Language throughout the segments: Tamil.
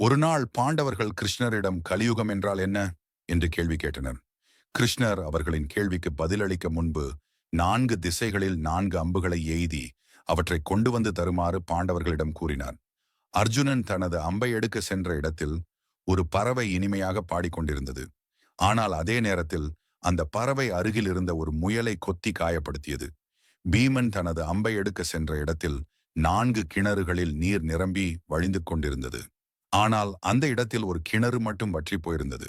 ஒரு நாள் பாண்டவர்கள் கிருஷ்ணரிடம் கலியுகம் என்றால் என்ன? என்று கேள்வி கேட்டனர். கிருஷ்ணர் அவர்களின் கேள்விக்கு பதிலளிக்க முன்பு நான்கு திசைகளில் நான்கு அம்புகளை எய்தி அவற்றை கொண்டு வந்து தருமாறு பாண்டவர்களிடம் கூறினார். அர்ஜுனன் தனது அம்பை எடுக்க சென்ற இடத்தில் ஒரு பறவை இனிமையாக பாடிக்கொண்டிருந்தது. ஆனால் அதே நேரத்தில் அந்த பறவை அருகில் இருந்த ஒரு முயலை கொத்தி காயப்படுத்தியது. பீமன் தனது அம்பை எடுக்க சென்ற இடத்தில் நான்கு கிணறுகளில் நீர் நிரம்பி வழிந்து கொண்டிருந்தது. ஆனால் அந்த இடத்தில் ஒரு கிணறு மட்டும் வற்றி போயிருந்தது.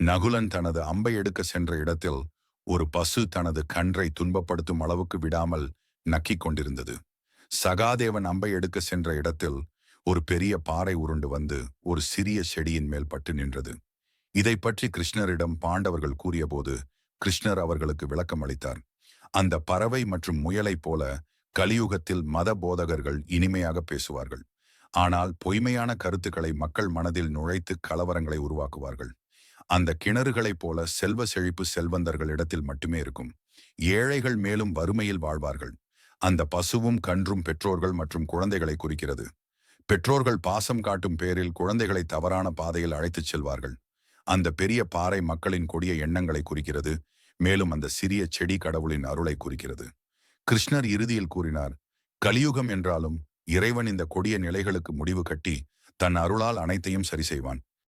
நகுலன் தனது அம்பை எடுக்க சென்ற இடத்தில் ஒரு பசு தனது கன்றை துன்பப்படுத்தும் அளவுக்கு விடாமல் நக்கிக் கொண்டிருந்தது. சகாதேவன் அம்பை எடுக்க சென்ற இடத்தில் ஒரு பெரிய பாறை உருண்டு வந்து ஒரு சிறிய செடியின் மேல் பட்டு நின்றது. இதை பற்றி கிருஷ்ணரிடம் பாண்டவர்கள் கூறியபோது கிருஷ்ணர் அவர்களுக்கு விளக்கம் அளித்தார். அந்த பறவை மற்றும் முயலைப் போல கலியுகத்தில் மத போதகர்கள் இனிமையாக பேசுவார்கள். ஆனால் பொய்மையான கருத்துக்களை மக்கள் மனதில் நுழைத்து கலவரங்களை உருவாக்குவார்கள். அந்த கிணறுகளைப் போல செல்வ செழிப்பு செல்வந்தர்களிடத்தில் மட்டுமே இருக்கும். ஏழைகள் மேலும் வறுமையில் வாழ்வார்கள். அந்த பசுவும் கன்றும் பெற்றோர்கள் மற்றும் குழந்தைகளை குறிக்கிறது. பெற்றோர்கள் பாசம் காட்டும் பேரில் குழந்தைகளை தவறான பாதையில் அழைத்துச் செல்வார்கள். அந்த பெரிய பாறை மக்களின் கொடிய எண்ணங்களை குறிக்கிறது. மேலும் அந்த சிறிய செடி கடவுளின் அருளை குறிக்கிறது. கிருஷ்ணர் இறுதியில் கூறினார் கலியுகம் என்றாலும் இறைவன் இந்த கொடிய நிலைகளுக்கு முடிவு கட்டி தன் அருளால் அனைத்தையும் சரி செய்வான்.